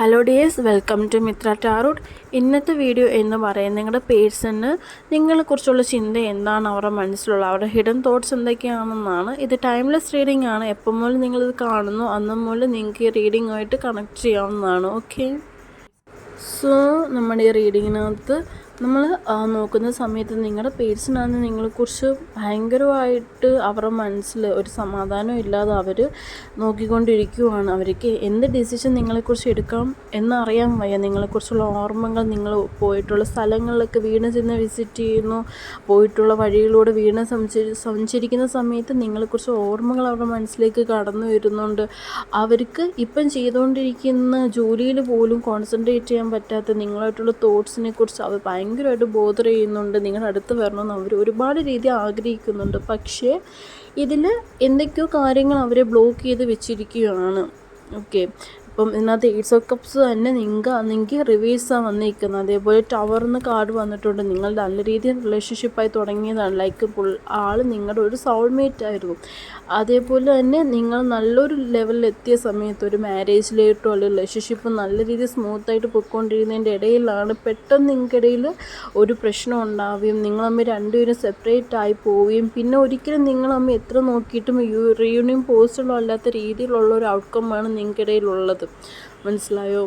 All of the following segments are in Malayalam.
Hello dears welcome to Mitra tarot ഇന്നത്തെ വീഡിയോ എന്ന് പറയുന്നത് നിങ്ങളുടെ പേഴ്സണിന് നിങ്ങളെക്കുറിച്ചുള്ള ചിന്ത എന്താണ്? അവരുടെ മനസ്സിലുള്ള അവരുടെ ഹിഡൻ തോട്ട്സ് എന്തൊക്കെയാണെന്നാണ്. ഇത് ടൈംലെസ് റീഡിംഗ് ആണ്. എപ്പം മുതൽ നിങ്ങളിത് കാണുന്നു അന്ന് മുതൽ നിങ്ങൾക്ക് ഈ റീഡിങ്ങുമായിട്ട് കണക്ട് ചെയ്യാവുന്നതാണ്. ഓക്കെ സോ നമ്മുടെ ഈ റീഡിങ്ങിനകത്ത് നമ്മൾ നോക്കുന്ന സമയത്ത് നിങ്ങളുടെ പേഴ്സണാണ് നിങ്ങളെക്കുറിച്ച് ഭയങ്കരമായിട്ട് അവരുടെ മനസ്സിൽ ഒരു സമാധാനം ഇല്ലാതെ അവർ നോക്കിക്കൊണ്ടിരിക്കുവാണ്. അവർക്ക് എന്ത് ഡിസിഷൻ നിങ്ങളെക്കുറിച്ച് എടുക്കാം എന്നറിയാൻ വയ്യ. നിങ്ങളെക്കുറിച്ചുള്ള ഓർമ്മകൾ നിങ്ങൾ പോയിട്ടുള്ള സ്ഥലങ്ങളിലൊക്കെ വീണ് ചെന്ന് വിസിറ്റ് ചെയ്യുന്നു പോയിട്ടുള്ള വഴികളിലൂടെ വീണ് സഞ്ചരി സഞ്ചരിക്കുന്ന സമയത്ത് നിങ്ങളെക്കുറിച്ച് ഓർമ്മകൾ അവരുടെ മനസ്സിലേക്ക് കടന്നു വരുന്നുണ്ട്. അവർക്ക് ഇപ്പം ചെയ്തുകൊണ്ടിരിക്കുന്ന ജോലിയിൽ പോലും കോൺസെൻട്രേറ്റ് ചെയ്യാൻ പറ്റാത്ത നിങ്ങളായിട്ടുള്ള തോട്ട്സിനെ കുറിച്ച് അവർ ഭയങ്കരമായിട്ട് ബോധർ ചെയ്യുന്നുണ്ട്. നിങ്ങളുടെ അടുത്ത് വരണമെന്ന് അവർ ഒരുപാട് രീതി ആഗ്രഹിക്കുന്നുണ്ട്. പക്ഷേ ഇതിൽ എന്തൊക്കെയോ കാര്യങ്ങൾ അവരെ ബ്ലോക്ക് ചെയ്ത് വെച്ചിരിക്കുകയാണ്. ഓക്കെ ഇപ്പം ഇതിനകത്ത് എയ്റ്റ്സ് കപ്സ് തന്നെ നിങ്ങൾക്ക് നിങ്ങൾക്ക് റിവേഴ്സാണ് വന്നിരിക്കുന്നത്. അതേപോലെ ടവർന്ന് കാർഡ് വന്നിട്ടുണ്ട്. നിങ്ങൾ നല്ല രീതിയിൽ റിലേഷൻഷിപ്പായി തുടങ്ങിയതാണ്. ലൈക്ക് ആൾ നിങ്ങളുടെ ഒരു സോൾമേറ്റ് ആയിരുന്നു. അതേപോലെ തന്നെ നിങ്ങൾ നല്ലൊരു ലെവലിൽ എത്തിയ സമയത്ത് ഒരു മാരേജിലേട്ടോ അല്ലെങ്കിൽ റിലേഷൻഷിപ്പ് നല്ല രീതിയിൽ സ്മൂത്തായിട്ട് പൊയ്ക്കൊണ്ടിരുന്നതിന്റെ ഇടയിലാണ് പെട്ടെന്ന് നിങ്ങൾക്കിടയിൽ ഒരു പ്രശ്നം ഉണ്ടാവുകയും നിങ്ങൾ തമ്മിൽ രണ്ടുപേരും സെപ്പറേറ്റ് ആയി പോവുകയും പിന്നെ ഒരിക്കലും നിങ്ങൾ തമ്മിൽ എത്ര നോക്കിയിട്ടും യു റീയൂണിയൻ അല്ലാത്ത രീതിയിലുള്ള ഒരു ഔട്ട്കം ആണ് നിങ്ങൾക്കിടയിലുള്ളത് മനസ്സിലായോ?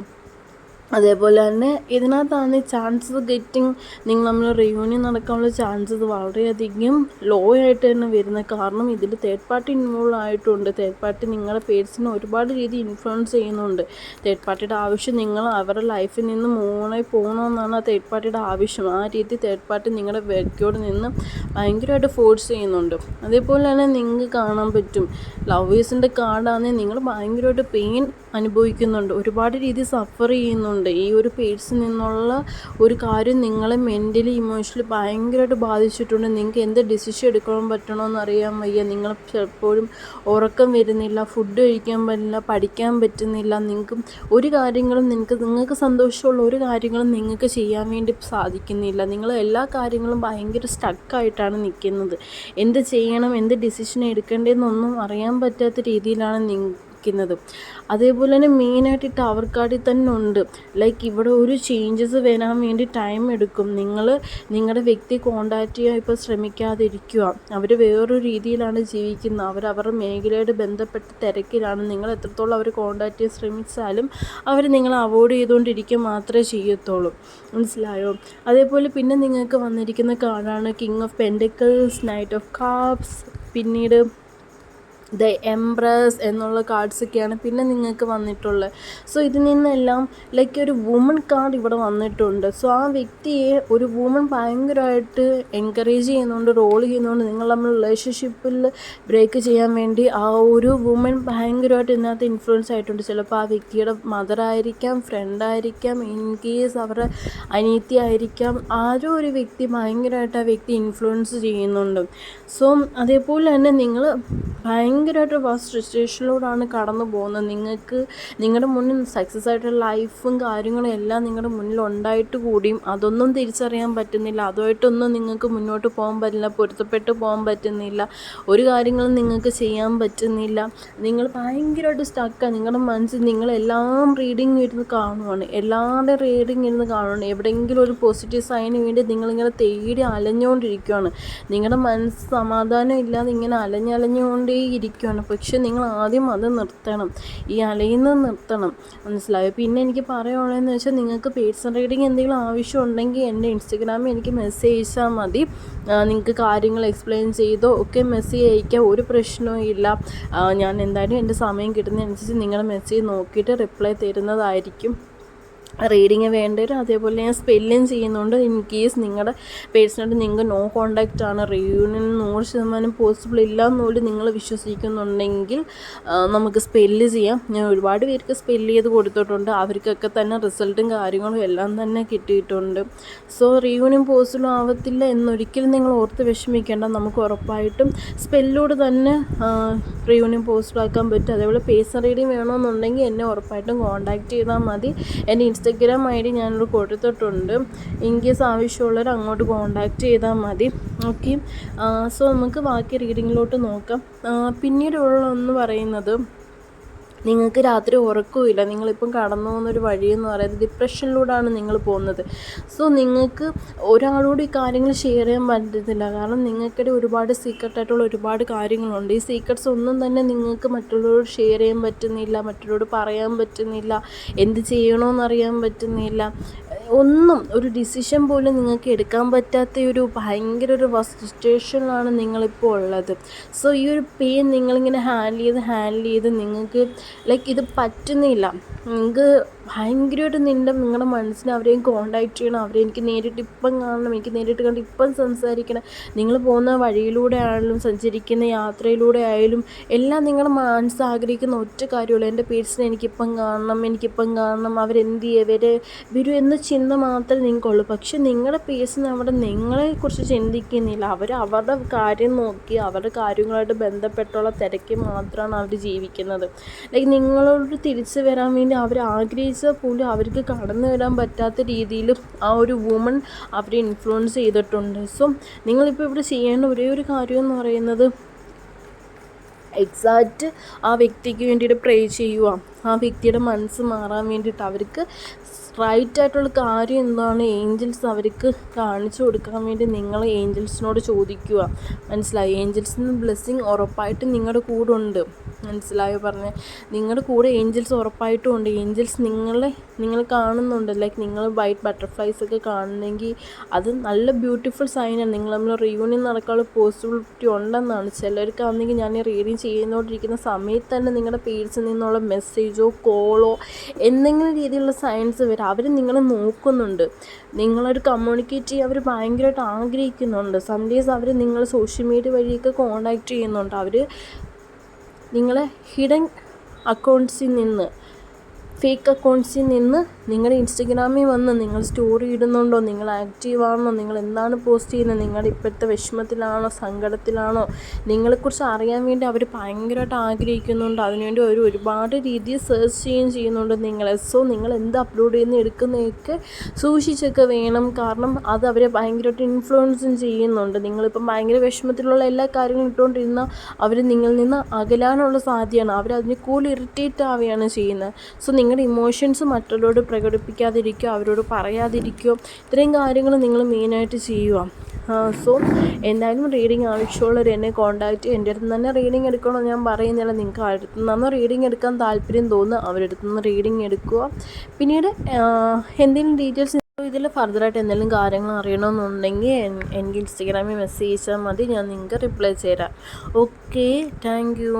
അതേപോലെ തന്നെ ഇതിനകത്താണ് ചാൻസസ് ഗെറ്റിംഗ് നിങ്ങൾ നമ്മൾ റിയൂണിയൻ നടക്കാനുള്ള ചാൻസസ് വളരെയധികം ലോ ആയിട്ട് തന്നെ വരുന്നത് കാരണം ഇതിൽ തേർഡ് പാർട്ടി ഇൻവോൾവ് ആയിട്ടുണ്ട്. തേർഡ് പാർട്ടി നിങ്ങളുടെ പേഴ്സിനെ ഒരുപാട് രീതി ഇൻഫ്ലുവൻസ് ചെയ്യുന്നുണ്ട്. തേർഡ് പാർട്ടിയുടെ ആവശ്യം നിങ്ങൾ അവരുടെ ലൈഫിൽ നിന്ന് മൂണായി പോകണമെന്നാണ് ആ തേർഡ് പാർട്ടിയുടെ ആവശ്യം. ആ രീതി തേർഡ് പാർട്ടി നിങ്ങളുടെ വ്യക്തിയോട് നിന്ന് ഭയങ്കരമായിട്ട് ഫോഴ്സ് ചെയ്യുന്നുണ്ട്. അതേപോലെ തന്നെ നിങ്ങൾക്ക് കാണാൻ പറ്റും. ലവേഴ്സിന്റെ കാർഡാണെങ്കിൽ നിങ്ങൾ ഭയങ്കരമായിട്ട് പെയിൻ അനുഭവിക്കുന്നുണ്ട്. ഒരുപാട് രീതി സഫർ ചെയ്യുന്നുണ്ട്. ഈ ഒരു പേഴ്സിൽ നിന്നുള്ള ഒരു കാര്യം നിങ്ങളെ മെന്റലി ഇമോഷണലി ഭയങ്കരമായിട്ട് ബാധിച്ചിട്ടുണ്ട്. നിങ്ങൾക്ക് എന്ത് ഡിസിഷൻ എടുക്കണം പറ്റണമെന്ന് അറിയാൻ വയ്യ. നിങ്ങൾ ചിലപ്പോഴും ഉറക്കം വരുന്നില്ല ഫുഡ് കഴിക്കാൻ പറ്റില്ല പഠിക്കാൻ പറ്റുന്നില്ല. നിങ്ങൾക്ക് ഒരു കാര്യങ്ങളും നിങ്ങൾക്ക് നിങ്ങൾക്ക് സന്തോഷമുള്ള ഒരു കാര്യങ്ങളും നിങ്ങൾക്ക് ചെയ്യാൻ വേണ്ടി സാധിക്കുന്നില്ല. നിങ്ങൾ എല്ലാ കാര്യങ്ങളും ഭയങ്കര സ്റ്റക്കായിട്ടാണ് നിൽക്കുന്നത്. എന്ത് ചെയ്യണം എന്ത് ഡിസിഷൻ എടുക്കേണ്ടതെന്നൊന്നും അറിയാൻ പറ്റാത്ത രീതിയിലാണ് നിങ്ങൾ നിൽക്കുന്നത് അതേപോലെ തന്നെ മെയിനായിട്ട് ഈ ടവർ കാർഡിൽ തന്നെ ഉണ്ട്. ലൈക്ക് ഇവിടെ ഒരു ചേഞ്ചസ് വരാൻ വേണ്ടി ടൈം എടുക്കും. നിങ്ങൾ നിങ്ങളുടെ വ്യക്തി കോണ്ടാക്ട് ചെയ്യാൻ ഇപ്പോൾ ശ്രമിക്കാതിരിക്കുക. അവർ വേറൊരു രീതിയിലാണ് ജീവിക്കുന്നത്. അവർ അവരുടെ മേഖലയോട് ബന്ധപ്പെട്ട തിരക്കിലാണ്. നിങ്ങൾ എത്രത്തോളം അവർ കോണ്ടാക്ട് ചെയ്യാൻ ശ്രമിച്ചാലും അവർ നിങ്ങളെ അവോയ്ഡ് ചെയ്തുകൊണ്ടിരിക്കുക മാത്രമേ ചെയ്യത്തുള്ളൂ. മനസ്സിലായോ? അതേപോലെ പിന്നെ നിങ്ങൾക്ക് വന്നിരിക്കുന്ന കാർഡാണ് king of pentacles knight of cups പിന്നീട് ദ എംബ്രസ് എന്നുള്ള കാർഡ്സൊക്കെയാണ് പിന്നെ നിങ്ങൾക്ക് വന്നിട്ടുള്ളത്. സോ ഇതിൽ നിന്നെല്ലാം ലൈക്ക് ഒരു വുമൺ കാർഡ് ഇവിടെ വന്നിട്ടുണ്ട്. സോ ആ വ്യക്തിയെ ഒരു വുമൺ ഭയങ്കരമായിട്ട് എൻകറേജ് ചെയ്യുന്നുണ്ട് റോൾ ചെയ്യുന്നുണ്ട്. നിങ്ങൾ നമ്മൾ റിലേഷൻഷിപ്പിൽ ബ്രേക്ക് ചെയ്യാൻ വേണ്ടി ആ ഒരു വുമൺ ഭയങ്കരമായിട്ട് ഇതിനകത്ത് ഇൻഫ്ലുവൻസ് ആയിട്ടുണ്ട്. ചിലപ്പോൾ ആ വ്യക്തിയുടെ മദറായിരിക്കാം ഫ്രണ്ടായിരിക്കാം ഇൻ കേസ് അവരുടെ അനീത്തി ആയിരിക്കാം. ആരോ ഒരു വ്യക്തി ഭയങ്കരമായിട്ട് ആ വ്യക്തി ഇൻഫ്ലുവൻസ് ചെയ്യുന്നുണ്ട്. സോ അതേപോലെ തന്നെ നിങ്ങൾ ഭയങ്കര ഭയങ്കരമായിട്ട് ഫസ്റ്റ് സിറ്റുവേഷനിലൂടെയാണ് കടന്നു പോകുന്നത്. നിങ്ങൾക്ക് നിങ്ങളുടെ മുന്നിൽ സക്സസ് ആയിട്ടുള്ള ലൈഫും കാര്യങ്ങളും എല്ലാം നിങ്ങളുടെ മുന്നിൽ ഉണ്ടായിട്ട് കൂടിയും അതൊന്നും തിരിച്ചറിയാൻ പറ്റുന്നില്ല. അതുമായിട്ടൊന്നും നിങ്ങൾക്ക് മുന്നോട്ട് പോകാൻ പറ്റില്ല പൊരുത്തപ്പെട്ട് പോകാൻ പറ്റുന്നില്ല ഒരു കാര്യങ്ങളും നിങ്ങൾക്ക് ചെയ്യാൻ പറ്റുന്നില്ല. നിങ്ങൾ ഭയങ്കരമായിട്ട് സ്റ്റക്കാണ് നിങ്ങളുടെ മനസ്സിൽ നിങ്ങളെല്ലാം റീഡിങ് ഇരുന്ന് കാണുവാണ്. എല്ലാവരുടെ റീഡിങ് ഇരുന്ന് കാണുവാണ്. എവിടെയെങ്കിലും ഒരു പോസിറ്റീവ് സൈന് വേണ്ടി നിങ്ങളിങ്ങനെ തേടി അലഞ്ഞുകൊണ്ടിരിക്കുകയാണ് നിങ്ങളുടെ മനസ്സ് സമാധാനം ഇല്ലാതെ ഇങ്ങനെ അലഞ്ഞലഞ്ഞുകൊണ്ടേ ഇരിക്കുകയാണ് പക്ഷെ നിങ്ങൾ ആദ്യം അത് നിർത്തണം. ഈ അലയുന്നത് നിർത്തണം. മനസ്സിലായോ? പിന്നെ എനിക്ക് പറയുകയാണെന്ന് വെച്ചാൽ നിങ്ങൾക്ക് പേഴ്സൺ റീഡിങ് എന്തെങ്കിലും ആവശ്യമുണ്ടെങ്കിൽ എന്റെ ഇൻസ്റ്റഗ്രാമിൽ എനിക്ക് മെസ്സേജ് അയച്ചാൽ മതി. നിങ്ങൾക്ക് കാര്യങ്ങൾ എക്സ്പ്ലെയിൻ ചെയ്തോ ഒക്കെ മെസ്സേജ് അയക്കാം. ഒരു പ്രശ്നവും ഇല്ല. ഞാൻ എന്തായാലും എന്റെ സമയം കിട്ടുന്നതനുസരിച്ച് നിങ്ങളുടെ മെസ്സേജ് നോക്കിയിട്ട് റിപ്ലൈ തരുന്നതായിരിക്കും. റീഡിങ് വേണ്ടവരും അതേപോലെ ഞാൻ സ്പെല്ലിങ് ചെയ്യുന്നുണ്ട്. ഇൻ കേസ് നിങ്ങളുടെ പേഴ്സണായിട്ട് നിങ്ങൾക്ക് നോ കോണ്ടാക്റ്റ് ആണ് റീയൂണിയൻ നൂറ് ശതമാനം പോസിബിൾ ഇല്ല എന്നുകൂടി നിങ്ങൾ വിശ്വസിക്കുന്നുണ്ടെങ്കിൽ നമുക്ക് സ്പെല്ല് ചെയ്യാം. ഞാൻ ഒരുപാട് പേർക്ക് സ്പെല്ല് ചെയ്ത് കൊടുത്തിട്ടുണ്ട്. അവർക്കൊക്കെ തന്നെ റിസൾട്ടും കാര്യങ്ങളും എല്ലാം തന്നെ കിട്ടിയിട്ടുണ്ട്. സോ റീയൂണിയൻ പോസിബിൾ ആവത്തില്ല എന്നൊരിക്കലും നിങ്ങൾ ഓർത്ത് വിഷമിക്കേണ്ട. നമുക്ക് ഉറപ്പായിട്ടും സ്പെല്ലോട് തന്നെ റീയൂണിയൻ പോസിബിൾ ആക്കാൻ പറ്റും. അതേപോലെ പേഴ്സൺ റീഡിങ് വേണമെന്നുണ്ടെങ്കിൽ എന്നെ ഉറപ്പായിട്ടും കോൺടാക്റ്റ് ചെയ്താൽ മതി. എന്റെ ഇൻസ്റ്റഗ്രാം ഐ ഡി ഞാനൊരു കൊടുത്തിട്ടുണ്ട്. ഇൻ കേസ് ആവശ്യമുള്ളവർ അങ്ങോട്ട് കോണ്ടാക്ട് ചെയ്താൽ മതി. ഓക്കെ സോ നമുക്ക് ബാക്കി റീഡിങ്ങിലോട്ട് നോക്കാം. പിന്നീടുള്ള ഒന്ന് പറയുന്നത് നിങ്ങൾക്ക് രാത്രി ഉറക്കമില്ല നിങ്ങളിപ്പം കടന്നു പോകുന്നൊരു വഴിയെന്ന് പറയുന്നത് ഡിപ്രഷനിലൂടെയാണ് നിങ്ങൾ പോകുന്നത്. സോ നിങ്ങൾക്ക് ഒരാളോട് ഈ കാര്യങ്ങൾ ഷെയർ ചെയ്യാൻ പറ്റത്തില്ല. കാരണം നിങ്ങൾക്കിടെ ഒരുപാട് സീക്രട്ട് ആയിട്ടുള്ള ഒരുപാട് കാര്യങ്ങളുണ്ട്. ഈ സീക്രട്സ് ഒന്നും തന്നെ നിങ്ങൾക്ക് മറ്റുള്ളവരോട് ഷെയർ ചെയ്യാൻ പറ്റുന്നില്ല മറ്റുള്ളവരോട് പറയാൻ പറ്റുന്നില്ല എന്ത് ചെയ്യണമെന്ന് അറിയാൻ പറ്റുന്നില്ല. ഒന്നും ഒരു ഡിസിഷൻ പോലും നിങ്ങൾക്ക് എടുക്കാൻ പറ്റാത്ത ഒരു ഭയങ്കര ഒരു സിറ്റുവേഷനിലാണ് നിങ്ങളിപ്പോൾ ഉള്ളത്. സോ ഈ ഒരു പെയിൻ നിങ്ങളിങ്ങനെ ഹാൻഡിൽ ചെയ്ത് ഹാൻഡിൽ ചെയ്ത് നിങ്ങൾക്ക് ലൈക്ക് ഇത് പറ്റുന്നില്ല. നിങ്ങൾക്ക് ഭയങ്കരമായിട്ട് നിന്റെ നിങ്ങളുടെ മനസ്സിനെ അവരെയും കോണ്ടാക്ട് ചെയ്യണം അവരെ എനിക്ക് നേരിട്ട് ഇപ്പം കാണണം എനിക്ക് നേരിട്ട് കണ്ട് ഇപ്പം സംസാരിക്കണം. നിങ്ങൾ പോകുന്ന വഴിയിലൂടെ ആയാലും സഞ്ചരിക്കുന്ന യാത്രയിലൂടെ ആയാലും എല്ലാം നിങ്ങളുടെ മനസ്സ് ആഗ്രഹിക്കുന്ന ഒറ്റ കാര്യമുള്ളൂ. എന്റെ പേഴ്സിനെ എനിക്കിപ്പം കാണണം എനിക്കിപ്പം കാണണം അവരെന്ത് ഇവർ വരും എന്ന ചിന്ത മാത്രമേ നിങ്ങൾക്കുള്ളൂ. പക്ഷെ നിങ്ങളുടെ പേഴ്സിന് അവിടെ നിങ്ങളെക്കുറിച്ച് ചിന്തിക്കുന്നില്ല. അവർ അവരുടെ കാര്യം നോക്കി അവരുടെ കാര്യങ്ങളായിട്ട് ബന്ധപ്പെട്ടുള്ള തിരക്കി മാത്രമാണ് അവർ ജീവിക്കുന്നത്. ലൈക്ക് നിങ്ങളോട് തിരിച്ചു വരാൻ വേണ്ടി അവർ ആഗ്രഹിച്ച പോലും അവർക്ക് കടന്നു വരാൻ പറ്റാത്ത രീതിയിൽ ആ ഒരു വുമൺ അവരെ ഇൻഫ്ലുവൻസ് ചെയ്തിട്ടുണ്ട്. സോ നിങ്ങളിപ്പോൾ ഇവിടെ ചെയ്യേണ്ട ഒരേ ഒരു കാര്യം എന്ന് പറയുന്നത് എക്സാക്റ്റ് ആ വ്യക്തിക്ക് വേണ്ടിയിട്ട് പ്രേ ചെയ്യുക. ആ വ്യക്തിയുടെ മനസ്സ് മാറാൻ വേണ്ടിയിട്ട് അവർക്ക് റൈറ്റ് ആയിട്ടുള്ള കാര്യം എന്താണ് ഏഞ്ചൽസ് അവർക്ക് കാണിച്ചു കൊടുക്കാൻ വേണ്ടി നിങ്ങൾ ഏഞ്ചൽസിനോട് ചോദിക്കുക. മനസ്സിലായി? ഏഞ്ചൽസിന് ബ്ലെസ്സിങ് ഉറപ്പായിട്ടും നിങ്ങളുടെ കൂടെ ഉണ്ട്. മനസ്സിലായോ? പറഞ്ഞ് നിങ്ങളുടെ കൂടെ ഏഞ്ചൽസ് ഉറപ്പായിട്ടും ഉണ്ട്. ഏഞ്ചൽസ് നിങ്ങളെ നിങ്ങൾ കാണുന്നുണ്ട്. ലൈക്ക് നിങ്ങൾ വൈറ്റ് ബട്ടർഫ്ലൈസ് ഒക്കെ കാണുന്നെങ്കിൽ അത് നല്ല ബ്യൂട്ടിഫുൾ സൈനാണ് നിങ്ങൾ നമ്മൾ റീയൂണിയൻ നടക്കാനുള്ള പോസിബിലിറ്റി ഉണ്ടെന്നാണ്. ചിലർക്കാണെങ്കിൽ ഞാൻ റീഡിങ് ചെയ്യുന്നോണ്ടിരിക്കുന്ന സമയത്ത് തന്നെ നിങ്ങളുടെ പേഴ്സിൽ നിന്നുള്ള മെസ്സേജോ കോളോ എന്തെങ്കിലും രീതിയിലുള്ള സയൻസ് വരും. അവർ നിങ്ങളെ നോക്കുന്നുണ്ട്. നിങ്ങളൊരു കമ്മ്യൂണിക്കേറ്റ് ചെയ്യാൻ അവർ ഭയങ്കരമായിട്ട് ആഗ്രഹിക്കുന്നുണ്ട്. സംഡേസ് അവർ നിങ്ങൾ സോഷ്യൽ മീഡിയ വഴിയൊക്കെ കോണ്ടാക്ട് ചെയ്യുന്നുണ്ട്. അവർ നിങ്ങളെ ഹിഡൻ അക്കൗണ്ട്സിൽ നിന്ന് ഫേക്ക് അക്കൗണ്ട്സിൽ നിന്ന് നിങ്ങളുടെ ഇൻസ്റ്റഗ്രാമിൽ വന്ന് നിങ്ങൾ സ്റ്റോറി ഇടുന്നുണ്ടോ? നിങ്ങൾ ആക്റ്റീവ് ആണോ? നിങ്ങൾ എന്താണ് പോസ്റ്റ് ചെയ്യുന്നത്? നിങ്ങളുടെ ഇപ്പോഴത്തെ വിഷമത്തിലാണോ? സങ്കടത്തിലാണോ? നിങ്ങളെക്കുറിച്ച് അറിയാൻ വേണ്ടി അവർ ഭയങ്കരമായിട്ട് ആഗ്രഹിക്കുന്നുണ്ട്. അതിനുവേണ്ടി അവർ ഒരുപാട് രീതിയിൽ സെർച്ച് ചെയ്യുകയും ചെയ്യുന്നുണ്ട് നിങ്ങളെ. സോ നിങ്ങൾ എന്ത് അപ്ലോഡ് ചെയ്യുന്ന എടുക്കുന്നതൊക്കെ സൂക്ഷിച്ചൊക്കെ വേണം. കാരണം അത് അവരെ ഭയങ്കരമായിട്ട് ഇൻഫ്ലുവൻസും ചെയ്യുന്നുണ്ട്. നിങ്ങളിപ്പം ഭയങ്കര വിഷമത്തിലുള്ള എല്ലാ കാര്യങ്ങളും ഇട്ടുകൊണ്ടിരുന്ന അവർ നിങ്ങളിൽ നിന്ന് അകലാനുള്ള സാധ്യതയാണ്. അവർ അവരതിന് കൂടുതൽ ഇറിറ്റേറ്റ് ആവുകയാണ് ചെയ്യുന്നത്. സോ നിങ്ങളുടെ ഇമോഷൻസ് മറ്റുള്ളവരോട് പ്രകടിപ്പിക്കാതിരിക്കുക അവരോട് പറയാതിരിക്കുക. ഇത്രയും കാര്യങ്ങൾ നിങ്ങൾ മെയിനായിട്ട് ചെയ്യുക. സോ എന്തായാലും റീഡിങ് ആവശ്യമുള്ളവർ എന്നെ കോൺടാക്റ്റ് എന്റെ അടുത്ത് തന്നെ റീഡിങ് എടുക്കണമെന്ന് ഞാൻ പറയുന്നില്ല. നിങ്ങൾക്ക് അടുത്ത് നിന്നോ റീഡിങ് എടുക്കാൻ താല്പര്യം തോന്നുന്നു അവരുടെ അടുത്ത് നിന്ന് റീഡിങ് എടുക്കുക. പിന്നീട് എന്തെങ്കിലും ഡീറ്റെയിൽസ് ഇതിൽ ഫർദറായിട്ട് എന്തെങ്കിലും കാര്യങ്ങൾ അറിയണമെന്നുണ്ടെങ്കിൽ എനിക്ക് ഇൻസ്റ്റഗ്രാമിൽ മെസ്സേജ് ചെയ്താൽ മതി. ഞാൻ നിങ്ങൾക്ക് റിപ്ലൈ ചെയ്യാം ഓക്കെ താങ്ക് യു